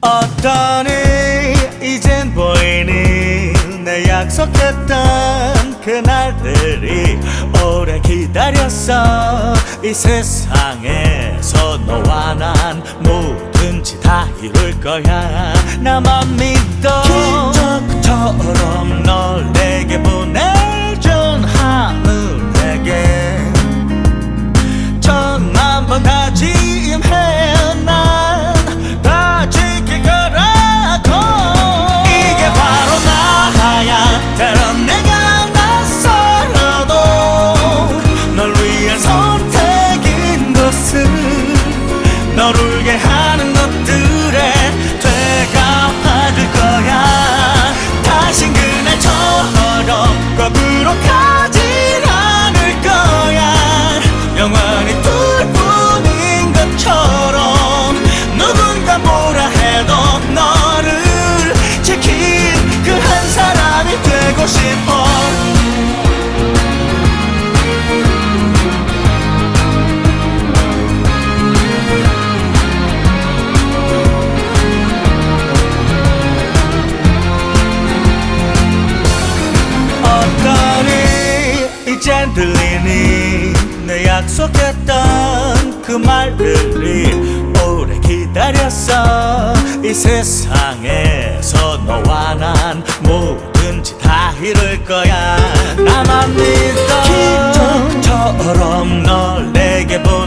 어떠니 이젠 보이니? 내 약속했던 그날들이 오래 기다렸어. 이 세상에서 너와 난 뭐든지 다 이룰 거야. 나만 믿 널 울게 하는 것 들리니 내 약속했던 그 말들이 오래 기다렸어. 이 세상에서 너와 난 뭐든지 다 이룰 거야. 나만 믿어. 기적처럼 널 내게 보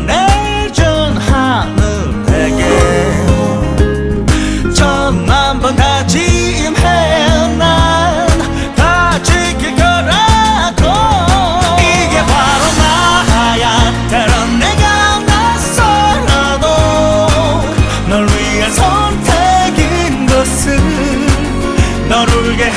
선택인 것은 널 울게